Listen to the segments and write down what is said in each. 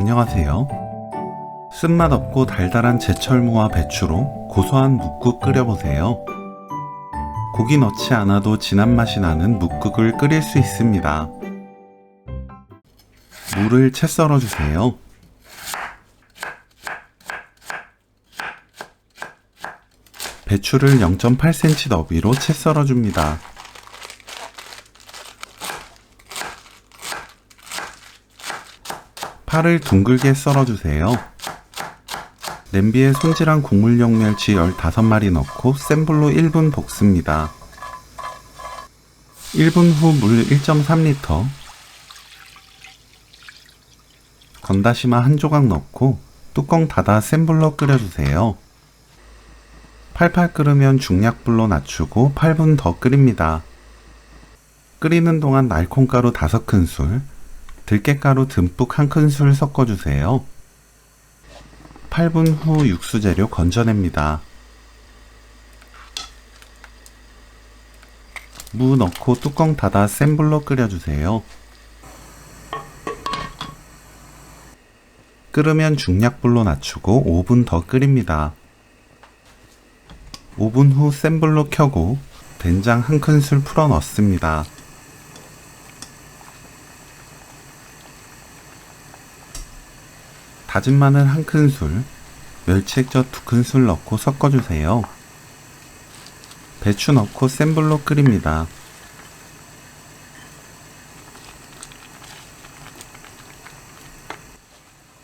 안녕하세요. 쓴맛 없고 달달한 제철무와 배추로 고소한 묵국 끓여보세요. 고기 넣지 않아도 진한 맛이 나는 묵국을 끓일 수 있습니다. 물을 채 썰어주세요. 배추를 0.8cm 너비로 채 썰어줍니다. 파를 둥글게 썰어주세요. 냄비에 손질한 국물용 멸치 15마리 넣고 센 불로 1분 볶습니다. 1분 후 물 1.3리터 건다시마 한 조각 넣고 뚜껑 닫아 센 불로 끓여주세요. 팔팔 끓으면 중약불로 낮추고 8분 더 끓입니다. 끓이는 동안 날콩가루 5큰술, 들깨가루 듬뿍 1큰술 섞어주세요. 8분 후 육수 재료 건져냅니다. 무 넣고 뚜껑 닫아 센 불로 끓여주세요. 끓으면 중약불로 낮추고 5분 더 끓입니다. 5분 후 센 불로 켜고 된장 한 큰술 풀어 넣습니다. 다진 마늘 한 큰술, 멸치액젓 두 큰술 넣고 섞어주세요. 배추 넣고 센 불로 끓입니다.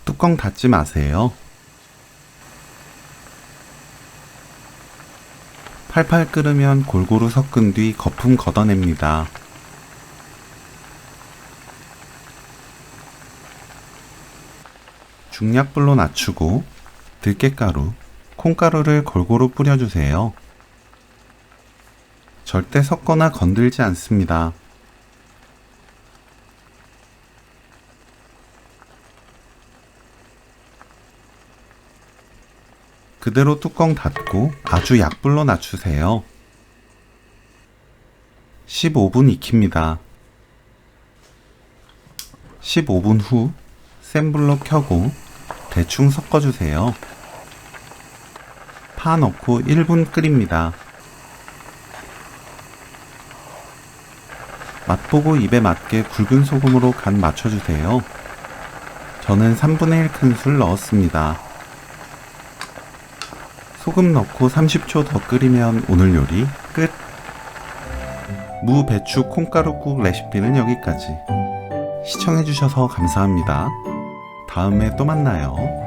뚜껑 닫지 마세요. 팔팔 끓으면 골고루 섞은 뒤 거품 걷어냅니다. 중약불로 낮추고 들깨가루, 콩가루를 골고루 뿌려주세요. 절대 섞거나 건들지 않습니다. 그대로 뚜껑 닫고 아주 약불로 낮추세요. 15분 익힙니다. 15분 후 센 불로 켜고 대충 섞어주세요. 파 넣고 1분 끓입니다. 맛보고 입에 맞게 굵은 소금으로 간 맞춰주세요. 저는 3분의 1 큰술 넣었습니다. 소금 넣고 30초 더 끓이면 오늘 요리 끝! 무, 배추, 콩가루국 레시피는 여기까지. 시청해주셔서 감사합니다. 다음에 또 만나요.